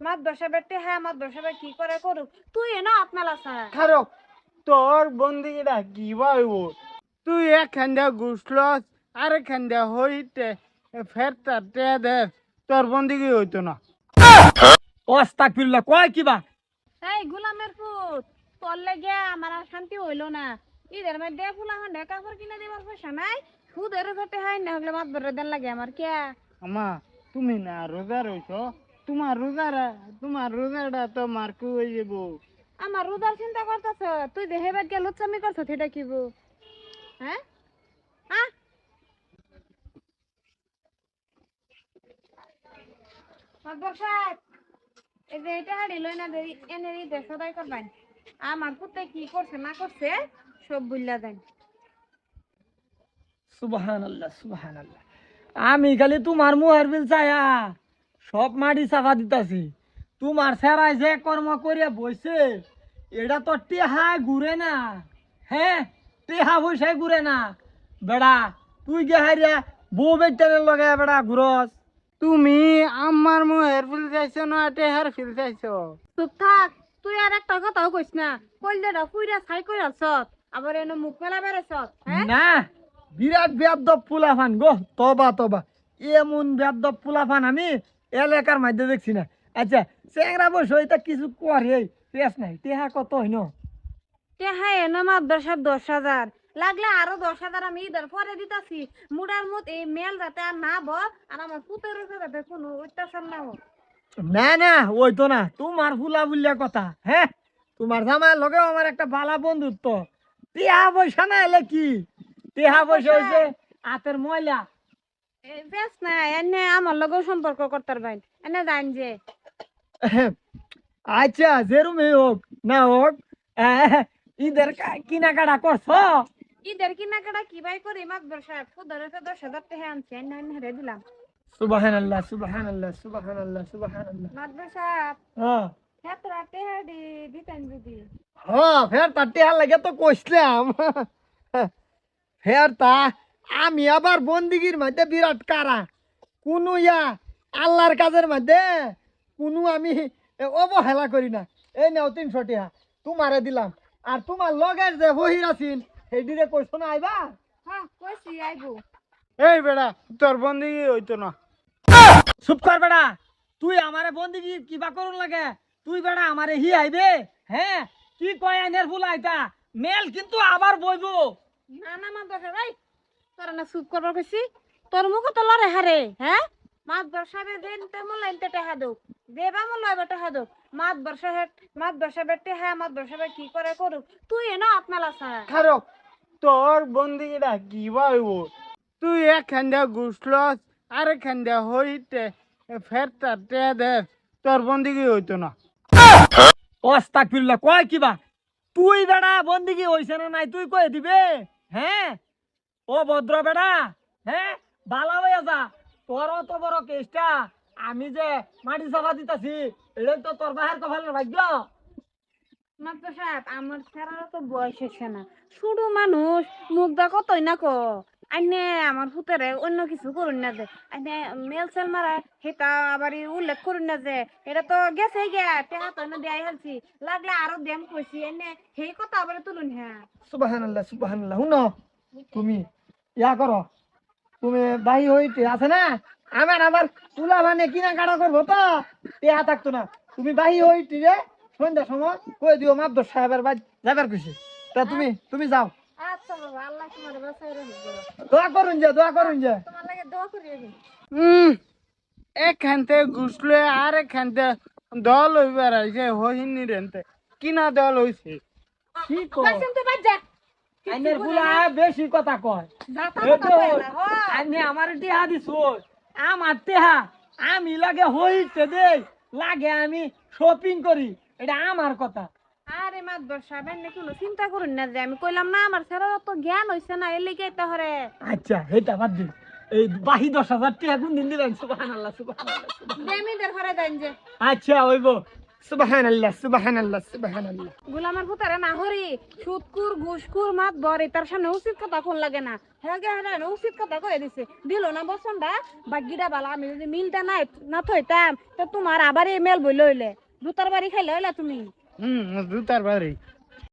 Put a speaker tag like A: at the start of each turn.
A: মাত বসা বেটে হ্যাঁ মাত বসা কি করে করুক তুই এ না আপনালা সা
B: খারো তোর কি বাইব তুই একখান দিয়া ঘুষলস আরেকখান দিয়া হইতে ফেরতা টে দে তোর বন্দিগি হইতো না?
C: অস্তাকফিরুল্লাহ কয় কিবা
A: এই গোলামের পুত তোর লেগে আমার আর শান্তি হইল না। ঈদের মধ্যে ফুলা হন কাপড় কিনে দিবার পয়সা নাই সুদের ঘটে হয় না হলে মাত বরে দেন লাগে আমার কে?
B: আমা তুমি না রোজা রইছ? তোমার রোজারা তোমার রোজাটা তো মার্কু হয়ে যাব।
A: আমার রোজার চিন্তা করতেছ? তুই দেহে বাদ গেল লুচ্চামি করছ সেটা কি বউ? হ্যাঁ? এই যে এটা হাড়ি লই না দেরি এনে সদাই করবেন আমার পুতে কি করছে না করছে সব দেন।
C: আল্লাহ আমি খালি তোমার মুহের বিল চায়া। সব মাটি চাপা দিতাছি। তোমার সেরাই যে কর্ম করে বইছে এটা তো টেহা ঘুরে না। হ্যাঁ টেহা পয়সায় ঘুরে না। বেড়া তুই গে হারিয়া বউ বেটারে লগে বেড়া ঘুরস।
B: তুমি আমার মুহের ফিল চাইছো না টেহার ফিল চাইছো?
A: চুপ থাক তুই আর একটা কথাও কইস না। কইলে না ফুইরা ছাই কই আছত আবার এনে মুখ মেলা বেড়েছত হ্যাঁ?
C: না বিরাট বেদব পুলাফান গো তবা তবা। এমন বেদব পুলাফান আমি এলাকার মধ্যে দেখছি না। আচ্ছা চেংরা বসে এটা কিছু করে পেস নাই। টেহা কত হইন?
A: হ্যাঁ এনে মাদ্রাসার সাহেব দশ হাজার। লাগলে আরও দশ হাজার আমি ঈদের পরে দিতাছি। মুডার মত এই মেল যাতে আর না ব আর আমার পুতের উপরে যাতে কোনো অত্যাচার না হোক।
C: না না ওই তো না। তোমার ফুলা বুলিয়া কথা হ্যাঁ? তোমার জামার লগে আমার একটা ভালো বন্ধুত্ব। টেহা পয়সা না এলে কি? টেহা পয়সা হয়েছে হাতের ময়লা।
A: বেশ না এনে আমার লগেও সম্পর্ক করতে পারবেন এনে জান যে।
C: আচ্ছা যেরুমে হোক না হোক ঈদের কিনাকাটা করছ?
A: ঈদের কিনাকাটা কি বাই করি? মাদ্রাসার সাহেব পুদের উপরে দশ হাজার টাকা আনছে এনে হেরে দিলাম।
C: সুবাহান আল্লাহ সুবাহান আল্লাহ সুবাহান আল্লাহ সুবাহান আল্লাহ
A: মাদ্রাসা সাহেব
C: হ্যাঁ
A: হেতরা টাকা দি দিতেন যদি।
C: হ্যাঁ ফের তার টেহার লাগে তো কইসলাম। ফের তা আমি আবার বন্দিগির মধ্যে বিরাট কারা? কোনো ইয়া আল্লাহর কাজের মধ্যে কোনো আমি অবহেলা করি না। এই নাও তিনশো টিহা তোমারে দিলাম। আর তোমার লগের যে বহির আছিল সেইদিকে কইছো না আইবা
A: হ্যাঁ
B: এই বেড়া তোর বন্দিগি হইতো না।
C: চুপ কর বেড়া তুই আমারে বন্দিগি কিবা করুন লাগে। তুই বেড়া আমারে হি আইবে হ্যাঁ? কি কয় আইনের ফুল আইতা মেল কিন্তু আবার বইবো।
A: না না মাদ্রাসা ভাই। তোর না চুপ করবার কইছি? তোর মুখ তো লড়ে হারে হ্যাঁ? মাত দেন তে মোলা ইনতে টাকা দো। দেবা মোলা এবার টাকা দো। মাত মাত হ্যাঁ মাত কি করে করুক? তুই এ না আপনালা সা
B: খারো তোর বন্দিগিটা কি বাইব তুই একখান দিয়া ঘুষলস আরেকখান দিয়া হইতে ফেরতা টে দে। তোর বন্দিগি হইতো না।
C: কয় কিবা তুই বেড়া বন্দিগি হইছে না নাই তুই কয়ে দিবে? হ্যাঁ? ও ভদ্র বেড়া হ্যাঁ ভালো হয়ে যা। তোর অত বড় কেসটা আমি যে মাটি চাপা দিতাছি এটা তো তোর বাহার কপালের ভাগ্য।
A: মাত্র সাহেব আমার ছেড়ারও তো বয়স হচ্ছে না। শুধু মানুষ মুখ দা কতই না কো। আইনে আমার পুতেরে অন্য কিছু করুন না যে। আইনে মেল সেল মারা সেটা আবার উল্লেখ করুন না যে। এটা তো গেছে গে টেহা তো হালছি লাগলে আরও দেম কইছি। এনে সেই কথা আবার তুলুন হ্যাঁ।
C: সুবহানাল্লাহ সুবহানাল্লাহ শুনো। তুমি ইয়া করো তুমি বাহি হইতে আছে না? আমার আবার তুলা মানে কিনা কাটা করব তো? টেহা থাকতো না। তুমি বাহি হইতে রে সন্ধ্যার সময় কই দিও মাদ্র সাহেবের বাদ যাবার খুশি। তা তুমি তুমি যাও।
A: আচ্ছা
C: দোয়া করুন যে দোয়া করুন যে।
A: তোমার লাগে দোয়া
B: হুম একখান ঘুষলে আর একখান থেকে দল হইবার আইছে হইনি রেনতে কিনা দল হইছে?
C: কি আইনের ফুলা বেশি কথা কয়। আইনে আমার টেহা আমার টেহা আমি লাগে হইতে দেই লাগে আমি শপিং করি। এটা আমার কথা।
A: আরে কোনো চিন্তা করুন না যে আমি কইলাম না আমার স্যারের অত জ্ঞান হইছে না এর লিগে
C: আচ্ছা এটা বাদ দিন এই বাহি দশ হাজার টাকা কোন দিন দিলেন সুবাহান আল্লাহ
A: দেমিদের ঘরে দেন যে।
C: আচ্ছা হইব। সুবহানাল্লাহ সুবহানাল্লাহ সুবহানাল্লাহ।
A: গুলামের পুতারে না হরি সুদকুর ঘুষকুর মাত বরে তার সামনে উচিত কথা কোন লাগে না। হ্যাঁ গে হ্যাঁ উচিত কথা কয়ে দিছে। দিল না বসনটা বাগিটা বালা আমি যদি মিলটা নাই না থইতাম তো তোমার আবার এই মেল বই লইলে দুতার বাড়ি খাইলে হইলা তুমি?
B: হুম দুতার বাড়ি।